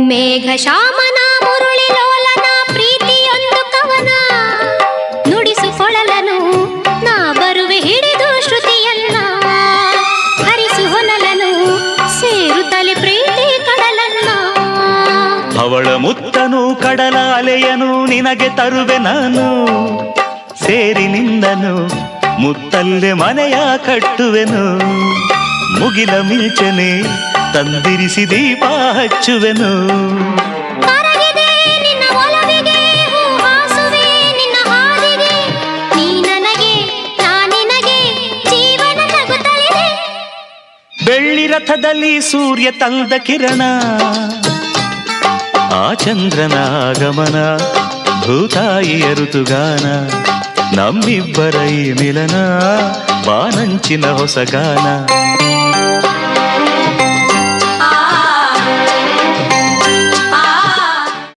ಮೇಘ ಶಾಮನ ಮುರುಳಿ ಲೋಲನ ಪ್ರೀತಿಯೊಂದು ಕವನ ನುಡಿಸುಕೊಳಲನು ನಾ ಬರುವೆ ಹಿಡಿದು ಹರಿಸಿ ಹೊನಲನು. ಸೇರುತ್ತಲೆ ಪ್ರೀತಿ ಕಡಲನ್ನ. ಅವಳ ಮುತ್ತನು ಕಡಲ ಅಲೆಯನು ನಿನಗೆ ತರುವೆ ನಾನು. ಸೇರಿ ನಿಂದನು ಮುತ್ತಲ್ಲೆ ಮನೆಯ ಕಟ್ಟುವೆನು. ಮುಗಿಲ ಮಿಂಚನೆ ತಂದಿರಿಸಿ ದೀಪ ಹಚ್ಚುವೆನು ಬೆಳ್ಳಿ ರಥದಲ್ಲಿ ಸೂರ್ಯ ತಂದ ಕಿರಣ ಆ ಚಂದ್ರನ ಆಗಮನ ಭೂತಾಯಿಯ ಋತುಗಾನ ನಮ್ಮಿಬ್ಬರ ಈ ಮಿಲನ ಬಾನಂಚಿನ ಹೊಸಗಾನ.